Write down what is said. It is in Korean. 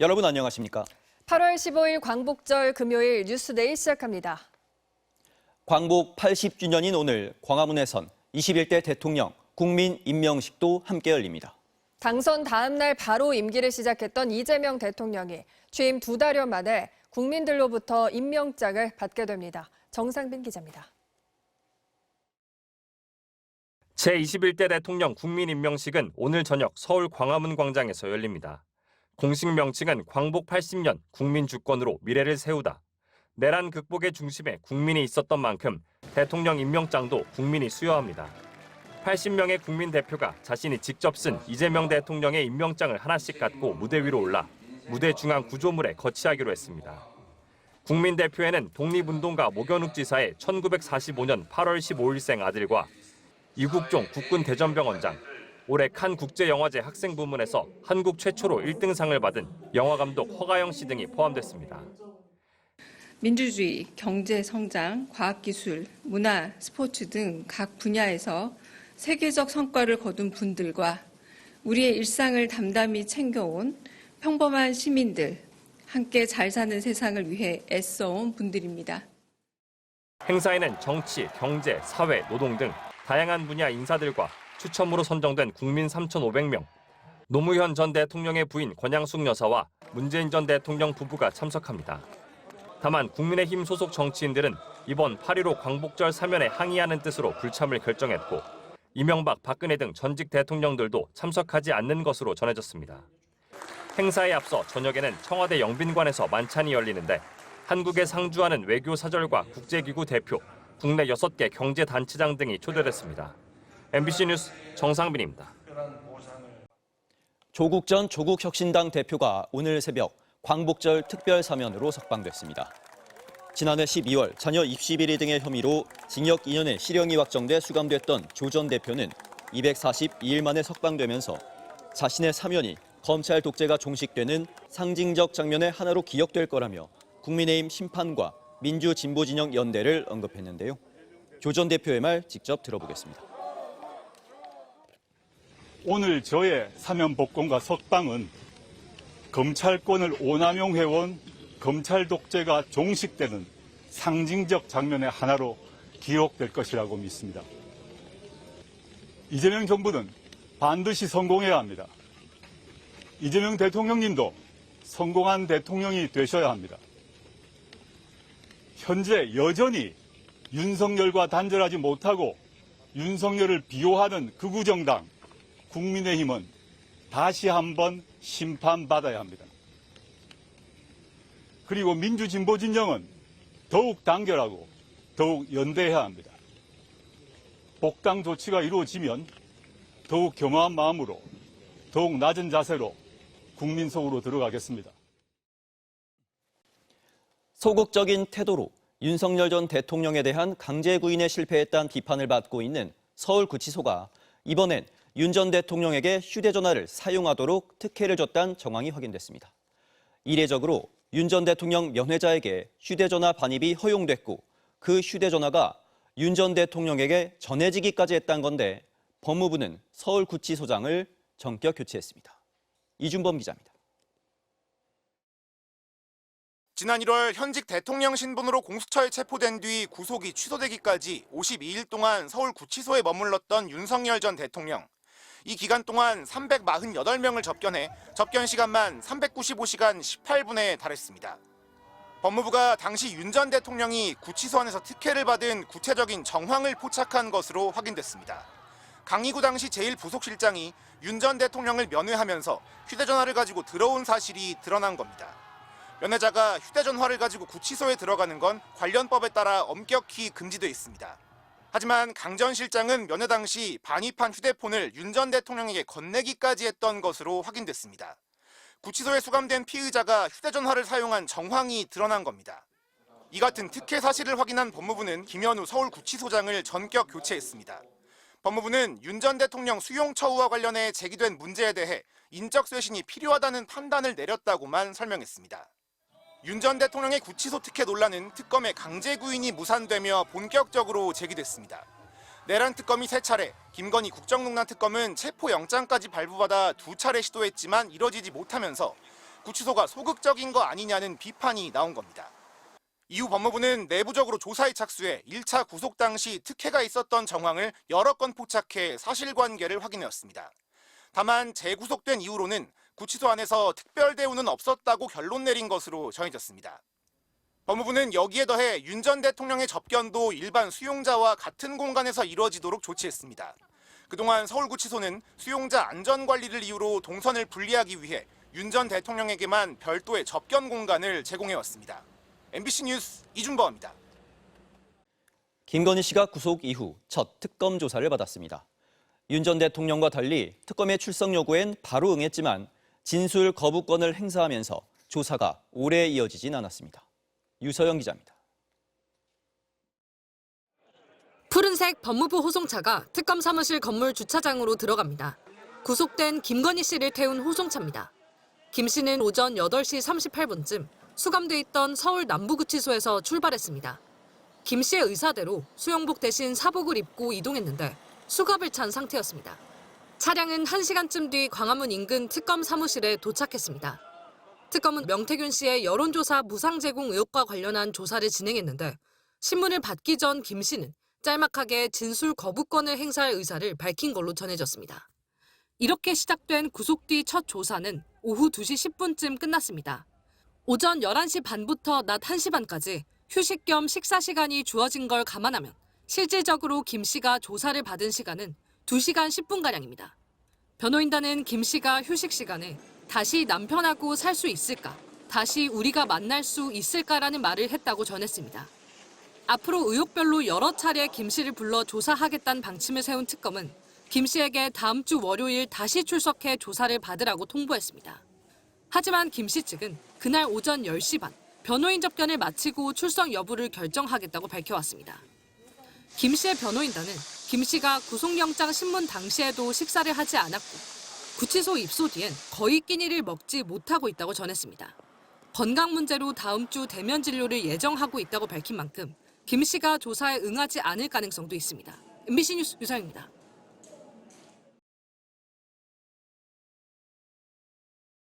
여러분 안녕하십니까? 8월 15일 광복절 금요일 뉴스데이 시작합니다. 광복 80주년인 오늘 광화문에선 21대 대통령 국민 임명식도 함께 열립니다. 당선 다음 날 바로 임기를 시작했던 이재명 대통령이 취임 두 달여 만에 국민들로부터 임명장을 받게 됩니다. 정상빈 기자입니다. 제21대 대통령 국민임명식은 오늘 저녁 서울 광화문 광장에서 열립니다. 공식 명칭은 광복 80년 국민 주권으로 미래를 세우다. 내란 극복의 중심에 국민이 있었던 만큼 대통령 임명장도 국민이 수여합니다. 80명의 국민 대표가 자신이 직접 쓴 이재명 대통령의 임명장을 하나씩 갖고 무대 위로 올라 무대 중앙 구조물에 거치하기로 했습니다. 국민 대표에는 독립운동가 모견욱 지사의 1945년 8월 15일생 아들과 이국종 국군 대전병원장, 올해 칸 국제영화제 학생 부문에서 한국 최초로 1등상을 받은 영화감독 허가영 씨 등이 포함됐습니다. 민주주의, 경제 성장, 과학기술, 문화, 스포츠 등 각 분야에서 세계적 성과를 거둔 분들과 우리의 일상을 담담히 챙겨온 평범한 시민들, 함께 잘 사는 세상을 위해 애써온 분들입니다. 행사에는 정치, 경제, 사회, 노동 등 다양한 분야 인사들과 추첨으로 선정된 국민 3,500명, 노무현 전 대통령의 부인 권양숙 여사와 문재인 전 대통령 부부가 참석합니다. 다만 국민의힘 소속 정치인들은 이번 8.15 광복절 사면에 항의하는 뜻으로 불참을 결정했고 이명박, 박근혜 등 전직 대통령들도 참석하지 않는 것으로 전해졌습니다. 행사에 앞서 저녁에는 청와대 영빈관에서 만찬이 열리는데 한국에 상주하는 외교 사절과 국제기구 대표, 국내 6개 경제단체장 등이 초대됐습니다. MBC 뉴스 정상빈입니다. 조국 전 조국혁신당 대표가 오늘 새벽 광복절 특별 사면으로 석방됐습니다. 지난해 12월 자녀 입시 비리 등의 혐의로 징역 2년의 실형이 확정돼 수감됐던 조 전 대표는 242일 만에 석방되면서 자신의 사면이 검찰 독재가 종식되는 상징적 장면의 하나로 기억될 거라며 국민의힘 심판과 민주 진보 진영 연대를 언급했는데요. 조 전 대표의 말 직접 들어보겠습니다. 오늘 저의 사면 복권과 석방은 검찰권을 오남용해온 검찰 독재가 종식되는 상징적 장면의 하나로 기록될 것이라고 믿습니다. 이재명 정부는 반드시 성공해야 합니다. 이재명 대통령님도 성공한 대통령이 되셔야 합니다. 현재 여전히 윤석열과 단절하지 못하고 윤석열을 비호하는 극우정당 국민의힘은 다시 한번 심판받아야 합니다. 그리고 민주진보 진영은 더욱 단결하고 더욱 연대해야 합니다. 복당 조치가 이루어지면 더욱 겸허한 마음으로 더욱 낮은 자세로 국민 속으로 들어가겠습니다. 소극적인 태도로 윤석열 전 대통령에 대한 강제 구인에 실패했다는 비판을 받고 있는 서울구치소가 이번엔 윤 전 대통령에게 휴대전화를 사용하도록 특혜를 줬다는 정황이 확인됐습니다. 이례적으로 윤 전 대통령 면회자에게 휴대전화 반입이 허용됐고 그 휴대전화가 윤 전 대통령에게 전해지기까지 했다는 건데 법무부는 서울구치소장을 전격 교체했습니다. 이준범 기자입니다. 지난 1월 현직 대통령 신분으로 공수처에 체포된 뒤 구속이 취소되기까지 52일 동안 서울 구치소에 머물렀던 윤석열 전 대통령. 이 기간 동안 348명을 접견해 접견 시간만 395시간 18분에 달했습니다. 법무부가 당시 윤 전 대통령이 구치소 안에서 특혜를 받은 구체적인 정황을 포착한 것으로 확인됐습니다. 강희구 당시 제1부속실장이 윤 전 대통령을 면회하면서 휴대전화를 가지고 들어온 사실이 드러난 겁니다. 면회자가 휴대전화를 가지고 구치소에 들어가는 건 관련법에 따라 엄격히 금지돼 있습니다. 하지만 강 전 실장은 면회 당시 반입한 휴대폰을 윤 전 대통령에게 건네기까지 했던 것으로 확인됐습니다. 구치소에 수감된 피의자가 휴대전화를 사용한 정황이 드러난 겁니다. 이 같은 특혜 사실을 확인한 법무부는 김현우 서울구치소장을 전격 교체했습니다. 법무부는 윤 전 대통령 수용 처우와 관련해 제기된 문제에 대해 인적 쇄신이 필요하다는 판단을 내렸다고만 설명했습니다. 윤 전 대통령의 구치소 특혜 논란은 특검의 강제 구인이 무산되며 본격적으로 제기됐습니다. 내란 특검이 세 차례, 김건희 국정농단 특검은 체포 영장까지 발부받아 두 차례 시도했지만 이뤄지지 못하면서 구치소가 소극적인 거 아니냐는 비판이 나온 겁니다. 이후 법무부는 내부적으로 조사에 착수해 1차 구속 당시 특혜가 있었던 정황을 여러 건 포착해 사실관계를 확인해왔습니다. 다만 재구속된 이후로는 구치소 안에서 특별 대우는 없었다고 결론 내린 것으로 전해졌습니다. 법무부는 여기에 더해 윤 전 대통령의 접견도 일반 수용자와 같은 공간에서 이루어지도록 조치했습니다. 그동안 서울구치소는 수용자 안전관리를 이유로 동선을 분리하기 위해 윤 전 대통령에게만 별도의 접견 공간을 제공해왔습니다. MBC 뉴스 이준범입니다. 김건희 씨가 구속 이후 첫 특검 조사를 받았습니다. 윤 전 대통령과 달리 특검의 출석 요구엔 바로 응했지만 진술 거부권을 행사하면서 조사가 오래 이어지진 않았습니다. 유서영 기자입니다. 푸른색 법무부 호송차가 특검 사무실 건물 주차장으로 들어갑니다. 구속된 김건희 씨를 태운 호송차입니다. 김 씨는 오전 8시 38분쯤 수감돼 있던 서울 남부구치소에서 출발했습니다. 김 씨의 의사대로 수영복 대신 사복을 입고 이동했는데 수갑을 찬 상태였습니다. 차량은 1시간쯤 뒤 광화문 인근 특검 사무실에 도착했습니다. 특검은 명태균 씨의 여론조사 무상 제공 의혹과 관련한 조사를 진행했는데 신문을 받기 전 김 씨는 짤막하게 진술 거부권을 행사할 의사를 밝힌 걸로 전해졌습니다. 이렇게 시작된 구속 뒤 첫 조사는 오후 2시 10분쯤 끝났습니다. 오전 11시 반부터 낮 1시 반까지 휴식 겸 식사 시간이 주어진 걸 감안하면 실질적으로 김 씨가 조사를 받은 시간은 2시간 10분가량입니다. 변호인단은 김 씨가 휴식 시간에 다시 남편하고 살 수 있을까, 다시 우리가 만날 수 있을까라는 말을 했다고 전했습니다. 앞으로 의혹별로 여러 차례 김 씨를 불러 조사하겠다는 방침을 세운 특검은 김 씨에게 다음 주 월요일 다시 출석해 조사를 받으라고 통보했습니다. 하지만 김 씨 측은 그날 오전 10시 반 변호인 접견을 마치고 출석 여부를 결정하겠다고 밝혀왔습니다. 김 씨의 변호인단은 김 씨가 구속영장 신문 당시에도 식사를 하지 않았고 구치소 입소 뒤엔 거의 끼니를 먹지 못하고 있다고 전했습니다. 건강 문제로 다음 주 대면 진료를 예정하고 있다고 밝힌 만큼 김 씨가 조사에 응하지 않을 가능성도 있습니다. MBC 뉴스 유상입니다.